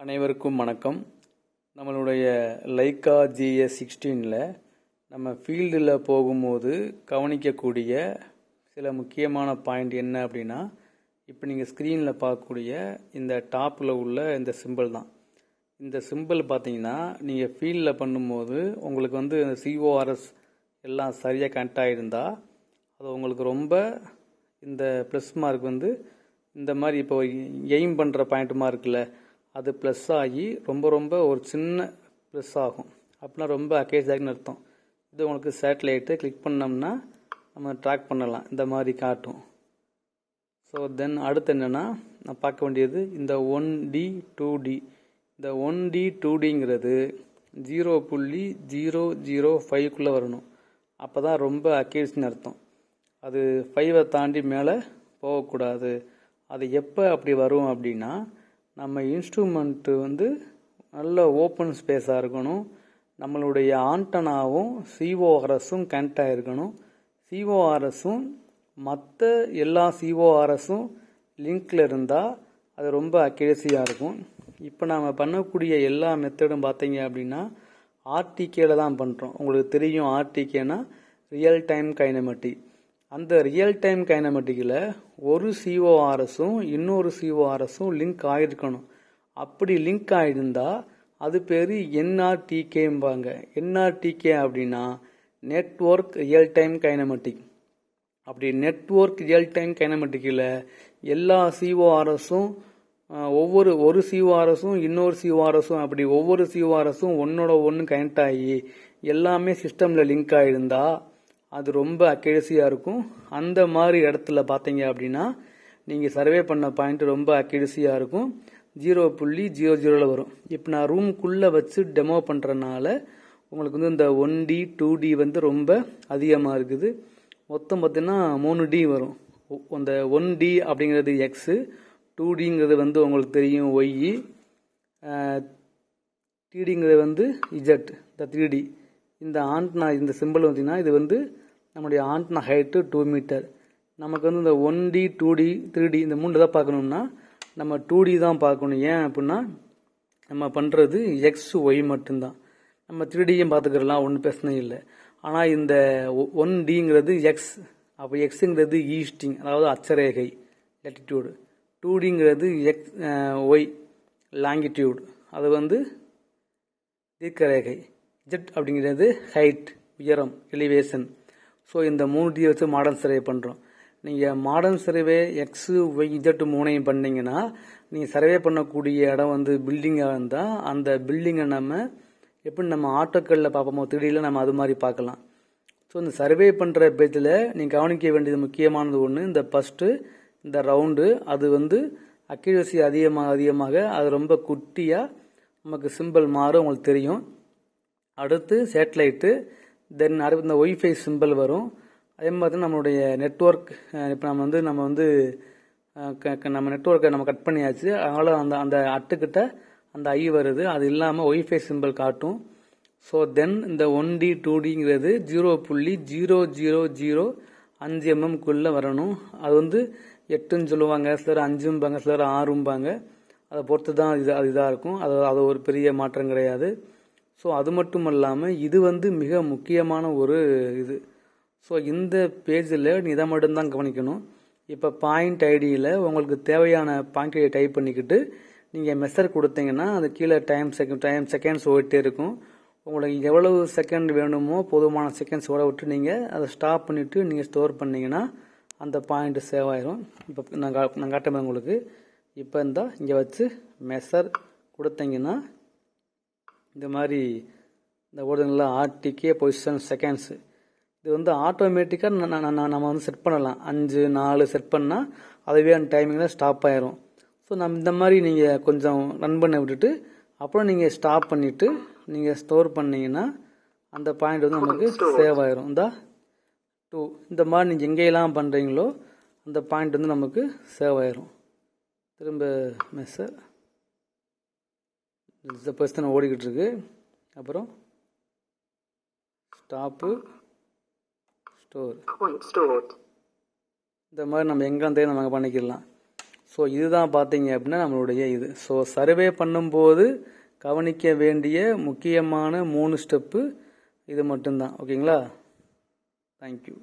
அனைவருக்கும் வணக்கம். நம்மளுடைய லைக்கா ஜிஎஸ் சிக்ஸ்டீனில் நம்ம ஃபீல்டில் போகும்போது கவனிக்கக்கூடிய சில முக்கியமான பாயிண்ட் என்ன அப்படின்னா இப்போ நீங்கள் ஸ்க்ரீனில் பார்க்கக்கூடிய இந்த டாப்பில் உள்ள இந்த சிம்பிள் தான். இந்த சிம்பிள் பார்த்தீங்கன்னா நீங்கள் ஃபீல்டில் பண்ணும்போது உங்களுக்கு வந்து சிஓஆர்எஸ் எல்லாம் சரியாக கனெக்ட் ஆகிருந்தா அது உங்களுக்கு ரொம்ப இந்த ப்ளஸ் மார்க் வந்து இந்த மாதிரி இப்போ எய்ம் பண்ணுற பாயிண்ட் மார்க்கில் அது ப்ளஸ் ஆகி ரொம்ப ரொம்ப ஒரு சின்ன ப்ளஸ் ஆகும். அப்படின்னா ரொம்ப அக்கேஜ் ஆகின்னு அர்த்தம். இது உங்களுக்கு சேட்டலைட்டு கிளிக் பண்ணோம்னா நம்ம ட்ராக் பண்ணலாம். இந்த மாதிரி காட்டும். ஸோ தென் அடுத்து என்னென்னா நான் பார்க்க வேண்டியது இந்த ஒன் டி டூ டி இந்த ஒன் டி டூ டிங்கிறது ஜீரோ புள்ளி ஜீரோ ஜீரோ ஃபைவ்க்குள்ளே வரணும். அப்போ தான் ரொம்ப அக்கேஜின்னு அர்த்தம். அது ஃபைவை தாண்டி மேலே போகக்கூடாது. அது எப்போ அப்படி வரும் அப்படின்னா நம்ம இன்ஸ்ட்ருமெண்ட்டு வந்து நல்ல ஓப்பன் ஸ்பேஸாக இருக்கணும். நம்மளுடைய ஆண்டனாவும் சிஓஆர்எஸும் கனெக்ட் ஆகிருக்கணும் சிஓஆர்எஸும் மற்ற எல்லா சிஓஆர்எஸும் லிங்க்கில் இருந்தால் அது ரொம்ப அக்யூரஸியாக இருக்கும். இப்போ நாம் பண்ணக்கூடிய எல்லா மெத்தடும் பார்த்தீங்க அப்படின்னா ஆர்டிகேல தான் பண்ணுறோம் உங்களுக்கு தெரியும் ஆர்டிகேனா ரியல் டைம் கைனமெட்டிக் அந்த ரியல் டைம் கைனமெட்டிக்கில் ஒரு சிஓஆர்எஸும் இன்னொரு சிஓஆர்எஸும் லிங்க் ஆகிருக்கணும் அப்படி லிங்க் ஆகிருந்தா அது பேர் என்ஆர்டிகேம்பாங்க என்ஆர்டிகே அப்படின்னா நெட்ஒர்க் ரியல் டைம் கைனமெட்டிக் அப்படி நெட்ஒர்க் ரியல் டைம் கைனமெட்டிக்கில் எல்லா சிஓஆர்எஸும் ஒவ்வொரு ஒரு சிஓஆர்எஸும் இன்னொரு சிஓஆர்எஸும் அப்படி ஒவ்வொரு சிஓஆர்எஸும் ஒன்னோட ஒன்று கனெக்ட் ஆகி எல்லாமே சிஸ்டமில் லிங்க் ஆகிருந்தால் அது ரொம்ப அக்யூரஸியாக இருக்கும். அந்த மாதிரி இடத்துல பார்த்தீங்க அப்படின்னா நீங்கள் சர்வே பண்ண பாயிண்ட் ரொம்ப அக்யூரஸியாக இருக்கும். ஜீரோ புள்ளி ஜீரோ ஜீரோவில் வரும். இப்போ நான் ரூம்குள்ளே வச்சு டெமோ பண்ணுறனால உங்களுக்கு வந்து இந்த ஒன் டி டூ டி வந்து ரொம்ப அதிகமாக இருக்குது. மொத்தம் பார்த்தீங்கன்னா மூணு டி வரும். அந்த ஒன் டி அப்படிங்கிறது எக்ஸு டூ டிங்கிறது வந்து உங்களுக்கு தெரியும் ஒய்இ டிடிங்கிறது வந்து இஜட் இந்த த்ரீ டி இந்த ஆண்ட்னா இந்த சிம்பிள் பார்த்தீங்கன்னா இது வந்து நம்முடைய ஆண்டனா ஹைட்டு டூ மீட்டர் நமக்கு வந்து இந்த one D two D three D இந்த மூணு தான் பார்க்கணும்னா நம்ம டூ டி தான் பார்க்கணும். ஏன் அப்படின்னா நம்ம பண்ணுறது எக்ஸ் ஒய் மட்டும்தான். நம்ம த்ரீ டியும் பார்த்துக்கிறலாம் ஒன்றும் பிரச்சனை இல்லை. ஆனால் இந்த ஒன் டிங்கிறது எக்ஸ் அப்போ எக்ஸுங்கிறது ஈஸ்டிங் அதாவது அச்சரேகை லட்டிடியூடு டூ டிங்கிறது எக்ஸ் ஒய் லாங்கிடியூடு அது வந்து தீர்க்கரேகை. ஜெட் அப்படிங்கிறது ஹைட் உயரம் எலிவேஷன் ஸோ இந்த மூணு டி வச்சு மாடர்ன் சர்வே பண்ணுறோம் நீங்கள் modern survey X Y Z மூணையும் பண்ணீங்கன்னா நீங்கள் சர்வே பண்ணக்கூடிய இடம் வந்து பில்டிங்காக இருந்தால் அந்த பில்டிங்கை நம்ம எப்படி நம்ம ஆட்டோக்களில் பார்ப்போமோ திடீரில் நம்ம அது மாதிரி பார்க்கலாம். ஸோ இந்த சர்வே பண்ணுற பேஜில் நீங்கள் கவனிக்க வேண்டியது முக்கியமானது ஒன்று இந்த ஃபஸ்ட்டு இந்த ரவுண்டு அது வந்து அக்யூரசி அதிகமாக அதிகமாக அது ரொம்ப குட்டியாக நமக்கு சிம்பிள் மாறும் உங்களுக்கு தெரியும். அடுத்து சேட்டலைட்டு தென் அடுத்து இந்த ஒய்ஃபை சிம்பிள் வரும். அதே மாதிரி நம்மளுடைய நெட்ஒர்க் இப்போ நம்ம வந்து நம்ம வந்து நம்ம நெட்ஒர்க்கை நம்ம கட் பண்ணியாச்சு. அதனால் அந்த அந்த அட்டுக்கிட்ட அந்த ஐ வருது. அது இல்லாமல் ஒய்ஃபை சிம்பிள் காட்டும். ஸோ தென் இந்த ஒன் டி டூ டிங்கிறது ஜீரோ புள்ளி ஜீரோ ஜீரோ ஜீரோ அஞ்சு எம்எம்குள்ளே வரணும். அது வந்து எட்டுன்னு சொல்லுவாங்க. சிலர் அஞ்சும்பாங்க சிலர் ஆறும்பாங்க. அதை பொறுத்து தான் இது அது இதாக இருக்கும். அது அது ஒரு பெரிய மாற்றம் கிடையாது. ஸோ அது மட்டும் இல்லாமல் இது வந்து மிக முக்கியமான ஒரு இது. ஸோ இந்த பேஜில் நீ இதை மட்டும்தான் கவனிக்கணும். இப்போ பாயிண்ட் ஐடியில் உங்களுக்கு தேவையான பாயிண்ட் டைப் பண்ணிக்கிட்டு நீங்கள் மெசர் கொடுத்தீங்கன்னா அது கீழே டைம் செகண்ட் டைம் செகண்ட்ஸ் ஓடிட்டே இருக்கும். உங்களுக்கு எவ்வளவு செகண்ட் வேணுமோ போதுமான செகண்ட்ஸ் ஓட விட்டு நீங்கள் அதை ஸ்டாப் பண்ணிவிட்டு நீங்கள் ஸ்டோர் பண்ணிங்கன்னா அந்த பாயிண்ட் சேவ் ஆயிரும். இப்போ நான் நான் காட்டுறேன் உங்களுக்கு. இப்போ இருந்தால் இங்கே வச்சு மெசர் கொடுத்தீங்கன்னா இந்த மாதிரி இந்த ஓடுங்களா ஆர்டிகே பொசிஷன் செகண்ட்ஸு இது வந்து ஆட்டோமேட்டிக்காக நம்ம வந்து செட் பண்ணலாம். அஞ்சு நாலு செட் பண்ணால் அதுவே அந்த டைமிங்கில் ஸ்டாப் ஆயிரும். ஸோ நம்ம இந்த மாதிரி நீங்கள் கொஞ்சம் ரன் பண்ண விட்டுட்டு அப்புறம் நீங்கள் ஸ்டாப் பண்ணிவிட்டு நீங்கள் ஸ்டோர் பண்ணிங்கன்னா அந்த பாயிண்ட் வந்து நமக்கு சேவ் ஆயிரும். இந்த டூ இந்த மாதிரி நீங்கள் எங்கேயெல்லாம் பண்ணுறீங்களோ அந்த பாயிண்ட் வந்து நமக்கு சேவ் ஆயிரும். திரும்ப மெஸ்ஸர் இந்த பர்சன் ஓடிக்கிட்டு இருக்கு அப்புறம் ஸ்டாப்பு ஸ்டோர். இந்த மாதிரி நம்ம எங்கே இருந்தே நம்ம பண்ணிக்கிடலாம். ஸோ இதுதான் பார்த்தீங்க அப்படின்னா நம்மளுடைய இது. ஸோ சர்வே பண்ணும்போது கவனிக்க வேண்டிய முக்கியமான மூணு ஸ்டெப்பு இது மட்டும்தான். ஓகேங்களா? தேங்க்யூ